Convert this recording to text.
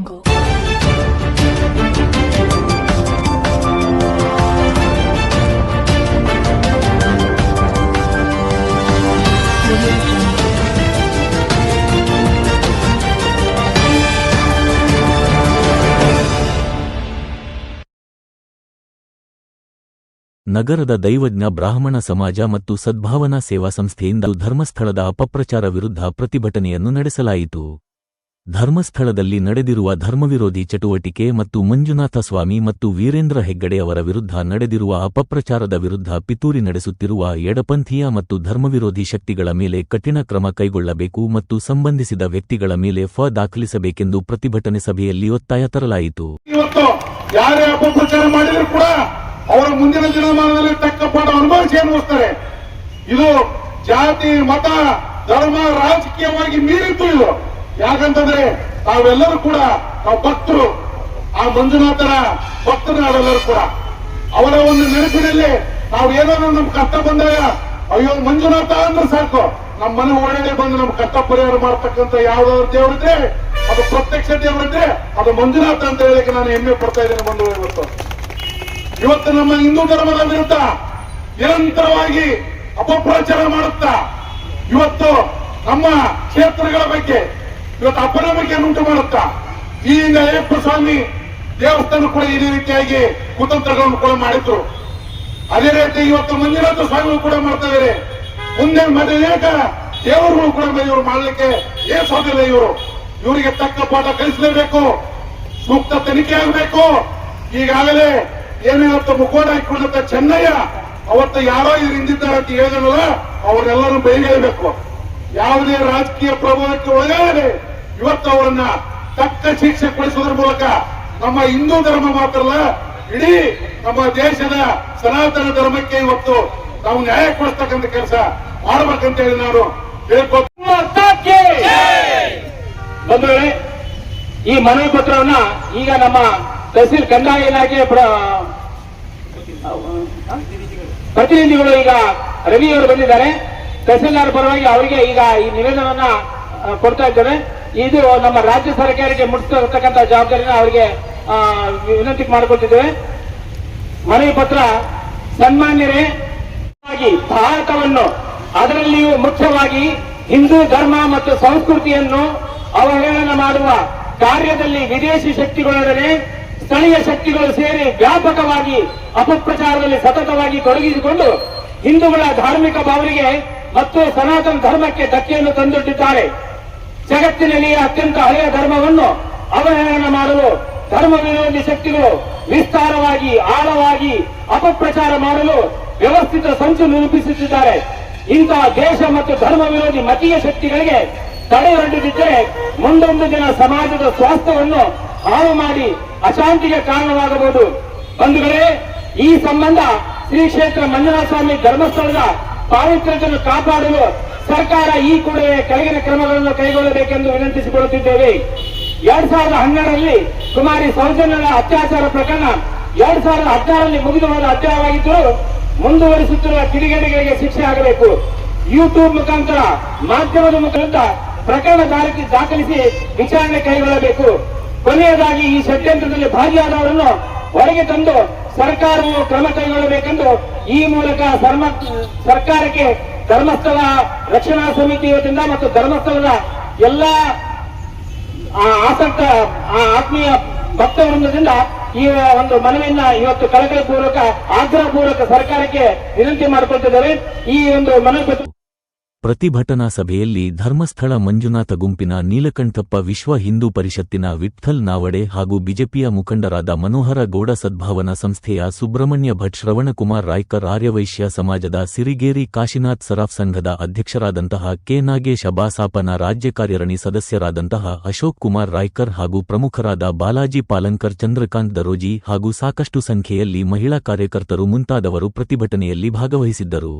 jungle. ನಗರದ ದೈವಜ್ಞ ಬ್ರಾಹ್ಮಣ ಸಮಾಜ ಮತ್ತು ಸದ್ಭಾವನಾ ಸೇವಾ ಸಂಸ್ಥೆಯಿಂದ ಧರ್ಮಸ್ಥಳದ ಅಪಪ್ರಚಾರ ವಿರುದ್ಧ ಪ್ರತಿಭಟನೆಯನ್ನು ನಡೆಸಲಾಯಿತು ಧರ್ಮಸ್ಥಳದಲ್ಲಿ ನಡೆದಿರುವ ಧರ್ಮವಿರೋಧಿ ಚಟುವಟಿಕೆ ಮತ್ತು ಮಂಜುನಾಥ ಸ್ವಾಮಿ ಮತ್ತು ವೀರೇಂದ್ರ ಹೆಗ್ಗಡೆ ಅವರ ವಿರುದ್ಧ ನಡೆದಿರುವ ಅಪಪ್ರಚಾರದ ವಿರುದ್ಧ ಪಿತೂರಿ ನಡೆಸುತ್ತಿರುವ ಎಡಪಂಥೀಯ ಮತ್ತು ಧರ್ಮವಿರೋಧಿ ಶಕ್ತಿಗಳ ಮೇಲೆ ಕಠಿಣ ಕ್ರಮ ಕೈಗೊಳ್ಳಬೇಕು ಮತ್ತು ಸಂಬಂಧಿಸಿದ ವ್ಯಕ್ತಿಗಳ ಮೇಲೆ ಫ ದಾಖಲಿಸಬೇಕೆಂದು ಪ್ರತಿಭಟನೆ ಸಭೆಯಲ್ಲಿ ಒತ್ತಾಯ ತರಲಾಯಿತು. ಜಾತಿ, ಮತ, ಧರ್ಮ, ರಾಜಕೀಯವಾಗಿ ಮೀರಿತು ಇದು. ಯಾಕಂತಂದ್ರೆ ತಾವೆಲ್ಲರೂ ಕೂಡ ನಾವು ಭಕ್ತರು. ಆ ಮಂಜುನಾಥರ ಭಕ್ತರು ನಾವೆಲ್ಲರೂ ಕೂಡ. ಅವರ ಒಂದು ನೆನಪಿನಲ್ಲಿ ನಾವು ಏನಾದ್ರು ನಮ್ ಕಷ್ಟ ಬಂದಾಗ, ಅಯ್ಯೋ ಮಂಜುನಾಥ ಅಂದ್ರೆ ಸಾಕು. ನಮ್ಮ ಮನೆ ಒಳಗಡೆ ಬಂದು ನಮ್ ಕಷ್ಟ ಪರಿಹಾರ ಮಾಡ್ತಕ್ಕಂಥ ಯಾವ್ದಾದ್ರು ದೇವರಿದ್ರೆ, ಅದು ಪ್ರತ್ಯಕ್ಷ ದೇವರಿದ್ರೆ, ಅದು ಮಂಜುನಾಥ ಅಂತ ಹೇಳಕ್ಕೆ ನಾನು ಹೆಮ್ಮೆ ಪಡ್ತಾ ಇದ್ದೇನೆ ಬಂದು ಇವತ್ತು. ಇವತ್ತು ನಮ್ಮ ಹಿಂದೂ ಧರ್ಮದ ವಿರುದ್ಧ ನಿರಂತರವಾಗಿ ಅಪಪ್ರಚಾರ ಮಾಡುತ್ತಾ, ಇವತ್ತು ನಮ್ಮ ಕ್ಷೇತ್ರಗಳ ಬಗ್ಗೆ ಇವತ್ತು ಅಪನಂಬಿಕೆಯನ್ನು ಉಂಟು ಮಾಡುತ್ತಾ? ಈ ಅಯ್ಯಪ್ಪ ಸ್ವಾಮಿ ದೇವಸ್ಥಾನ ಕೂಡ ಈ ರೀತಿಯಾಗಿ ಕುತಂತ್ರಗಳನ್ನು ಕೂಡ ಮಾಡಿದ್ರು. ಅದೇ ರೀತಿ ಇವತ್ತು ಮಂಜುನಾಥ ಸ್ವಾಮಿಗಳು ಕೂಡ ಮಾಡ್ತಾ ಇದಾರೆ. ಮುಂದೆ ಮದುವೆಯಾಗ ದೇವರುಗಳು ಕೂಡ ಇವರು ಮಾಡಲಿಕ್ಕೆ ಏನ್ ಸಾಧ್ಯವಿಲ್ಲ ಇವರು. ಇವರಿಗೆ ತಕ್ಕ ಪಾಠ ಕಲಿಸಲೇಬೇಕು, ಸೂಕ್ತ ತನಿಖೆ ಆಗಬೇಕು. ಈಗಾಗಲೇ ಏನಿವತ್ತು ಮುಖೋಟ ಇಟ್ಕೊಂಡಂತ ಚೆನ್ನಯ್ಯ, ಅವತ್ತು ಯಾರೋ ಇವ್ರು ಹಿಂದಿದ್ದಾರೆ ಅಂತ ಹೇಳಿದ್ರಲ್ಲ, ಅವ್ರನ್ನೆಲ್ಲರೂ ಬೈಗೇಬೇಕು ಯಾವುದೇ ರಾಜಕೀಯ ಪ್ರಭಾವಕ್ಕೆ ಒಳಗಾಗದೆ ಇವತ್ತು ಅವರನ್ನ ತಕ್ಕ ಶಿಕ್ಷೆ ಕೊಡಿಸೋದ್ರ ಮೂಲಕ ನಮ್ಮ ಹಿಂದೂ ಧರ್ಮ ಮಾತ್ರ ಅಲ್ಲ ಇಡೀ ನಮ್ಮ ದೇಶದ ಸನಾತನ ಧರ್ಮಕ್ಕೆ ಇವತ್ತು ನಾವು ನ್ಯಾಯ ಕೊಡಿಸ್ತಕ್ಕಂಥ ಕೆಲಸ ಮಾಡ್ಬೇಕಂತ ಹೇಳಿ ನಾನು ಹೇಳ್ಕೊತ ಬಂಧುಗಳೇ ಈ ಮನವಿ ಪತ್ರವನ್ನ ಈಗ ನಮ್ಮ ತಹಸೀಲ್ ಕಂದಾಯ ಇಲಾಖೆ ಪ್ರತಿನಿಧಿಗಳು ಈಗ ರವಿ ಅವರು ಬಂದಿದ್ದಾರೆ. ತಹಸೀಲ್ದಾರ್ ಪರವಾಗಿ ಅವರಿಗೆ ಈಗ ಈ ನಿವೇದನವನ್ನ ಕೊಡ್ತಾ ಇದ್ದೇವೆ. ಇದು ನಮ್ಮ ರಾಜ್ಯ ಸರ್ಕಾರಕ್ಕೆ ಮುಟ್ಟಿಸ್ತಕ್ಕಂಥ ಜವಾಬ್ದಾರಿನ ಅವರಿಗೆ ವಿನಂತಿ ಮಾಡಿಕೊಳ್ತಿದ್ದೇವೆ. ಮನವಿ ಪತ್ರ ಸನ್ಮಾನ್ಯರೇ ಭಾರತವನ್ನು ಅದರಲ್ಲಿಯೂ ಮುಖ್ಯವಾಗಿ ಹಿಂದೂ ಧರ್ಮ ಮತ್ತು ಸಂಸ್ಕೃತಿಯನ್ನು ಅವಹೇಳನ ಮಾಡುವ ಕಾರ್ಯದಲ್ಲಿ ವಿದೇಶಿ ಶಕ್ತಿಗಳೊಡನೆ ಸ್ಥಳೀಯ ಶಕ್ತಿಗಳು ಸೇರಿ ವ್ಯಾಪಕವಾಗಿ ಅಪಪ್ರಚಾರದಲ್ಲಿ ಸತತವಾಗಿ ತೊಡಗಿಸಿಕೊಂಡು ಹಿಂದೂಗಳ ಧಾರ್ಮಿಕ ಭಾವನೆಗೆ ಮತ್ತು ಸನಾತನ ಧರ್ಮಕ್ಕೆ ಧಕ್ಕೆಯನ್ನು ತಂದೊಡ್ಡಿದ್ದಾರೆ ಜಗತ್ತಿನಲ್ಲಿ ಅತ್ಯಂತ ಹಳೆಯ ಧರ್ಮವನ್ನು ಅವಹೇಳನ ಮಾಡಲು ಧರ್ಮ ವಿರೋಧಿ ಶಕ್ತಿಗಳು ವಿಸ್ತಾರವಾಗಿ, ಆಳವಾಗಿ ಅಪಪ್ರಚಾರ ಮಾಡಲು ವ್ಯವಸ್ಥಿತ ಸಂಚು ನಿರೂಪಿಸುತ್ತಿದ್ದಾರೆ. ಇಂತಹ ದೇಶ ಮತ್ತು ಧರ್ಮ ವಿರೋಧಿ ಮತೀಯ ಶಕ್ತಿಗಳಿಗೆ ತಡೆಯೊಡ್ಡದಿದ್ದರೆ ಮುಂದೊಂದು ದಿನ ಸಮಾಜದ ಸ್ವಾಸ್ಥ್ಯವನ್ನು ಹಾಳು ಮಾಡಿ ಅಶಾಂತಿಗೆ ಕಾರಣವಾಗಬಹುದು. ಬಂಧುಗಳೇ, ಈ ಸಂಬಂಧ ಶ್ರೀ ಕ್ಷೇತ್ರ ಮಂಜುನಾಥ ಸ್ವಾಮಿ ಧರ್ಮಸ್ಥಳದ ಪಾವಿತ್ರ್ಯತೆಯನ್ನು ಕಾಪಾಡಲು ಸರ್ಕಾರ ಈ ಕೂಡಲೇ ಕೆಳಗಿನ ಕ್ರಮಗಳನ್ನು ಕೈಗೊಳ್ಳಬೇಕೆಂದು ವಿನಂತಿಸಿಕೊಳ್ಳುತ್ತಿದ್ದೇವೆ. ಎರಡ್ ಸಾವಿರದ ಹನ್ನೆರಡರಲ್ಲಿ ಕುಮಾರಿ ಸೌಜನ್ಯರ ಅತ್ಯಾಚಾರ ಪ್ರಕರಣ ಎರಡ್ ಸಾವಿರದ ಹದಿನಾರರಲ್ಲಿ ಮುಗಿದು ಹೋದ ಅಧ್ಯಾಯವಾಗಿದ್ದರೂ ಮುಂದುವರಿಸುತ್ತಿರುವ ಕಿಡಿಗೇಡಿಗಳಿಗೆ ಶಿಕ್ಷೆ ಆಗಬೇಕು. ಯೂಟ್ಯೂಬ್ ಮುಖಾಂತರ, ಮಾಧ್ಯಮದ ಮುಖಾಂತರ ಪ್ರಕರಣ ದಾಖಲಿಸಿ ದಾಖಲಿಸಿ ವಿಚಾರಣೆ ಕೈಗೊಳ್ಳಬೇಕು. ಕೊನೆಯದಾಗಿ ಈ ಷಡ್ಯಂತ್ರದಲ್ಲಿ ಭಾಗಿಯಾದವರನ್ನು ಹೊರಗೆ ತಂದು ಸರ್ಕಾರವು ಕ್ರಮ ಕೈಗೊಳ್ಳಬೇಕೆಂದು ಈ ಮೂಲಕ ಸರ್ಕಾರಕ್ಕೆ ಧರ್ಮಸ್ಥಳ ರಕ್ಷಣಾ ಸಮಿತಿ ವತಿಯಿಂದ ಮತ್ತು ಧರ್ಮಸ್ಥಳದ ಎಲ್ಲಾ ಆಸಕ್ತ ಆ ಆತ್ಮೀಯ ಭಕ್ತ ವೃಂದದಿಂದ ಈ ಒಂದು ಮನವಿಯನ್ನ ಇವತ್ತು ಕಳಕಳಿ ಪೂರ್ವಕ, ಆಗ್ರಹ ಪೂರ್ವಕ ಸರ್ಕಾರಕ್ಕೆ ವಿನಂತಿ ಮಾಡಿಕೊಳ್ತಿದ್ದೇವೆ. ಈ ಒಂದು ಮನವಿ ಪ್ರತಿಭಟನಾ ಸಭೆಯಲ್ಲಿ ಧರ್ಮಸ್ಥಳ ಮಂಜುನಾಥ ಗುಂಪಿನ ನೀಲಕಂಠಪ್ಪ ವಿಶ್ವ ಹಿಂದೂ ಪರಿಷತ್ತಿನ ವಿಠ್ಠಲ್ ನಾವಡೆ ಹಾಗೂ ಬಿಜೆಪಿಯ ಮುಖಂಡರಾದ ಮನೋಹರ ಗೌಡ ಸದ್ಭಾವನಾ ಸಂಸ್ಥೆಯ ಸುಬ್ರಹ್ಮಣ್ಯ ಭಟ್ ಶ್ರವಣಕುಮಾರ್ ರಾಯ್ಕರ್ ಆರ್ಯವೈಶ್ಯ ಸಮಾಜದ ಸಿರಿಗೇರಿ ಕಾಶಿನಾಥ್ ಸರಾಫ್ ಸಂಘದ ಅಧ್ಯಕ್ಷರಾದಂತಹ ಕೆ ನಾಗೇಶ್ ಅಬಾಸಾಪನ ರಾಜ್ಯ ಕಾರ್ಯರಣಿ ಸದಸ್ಯರಾದಂತಹ ಅಶೋಕ್ ಕುಮಾರ್ ರಾಯ್ಕರ್ ಹಾಗೂ ಪ್ರಮುಖರಾದ ಬಾಲಾಜಿ ಪಾಲಂಕರ್ ಚಂದ್ರಕಾಂತ್ ದರೋಜಿ ಹಾಗೂ ಸಾಕಷ್ಟು ಸಂಖ್ಯೆಯಲ್ಲಿ ಮಹಿಳಾ ಕಾರ್ಯಕರ್ತರು ಮುಂತಾದವರು ಪ್ರತಿಭಟನೆಯಲ್ಲಿ ಭಾಗವಹಿಸಿದ್ದರು.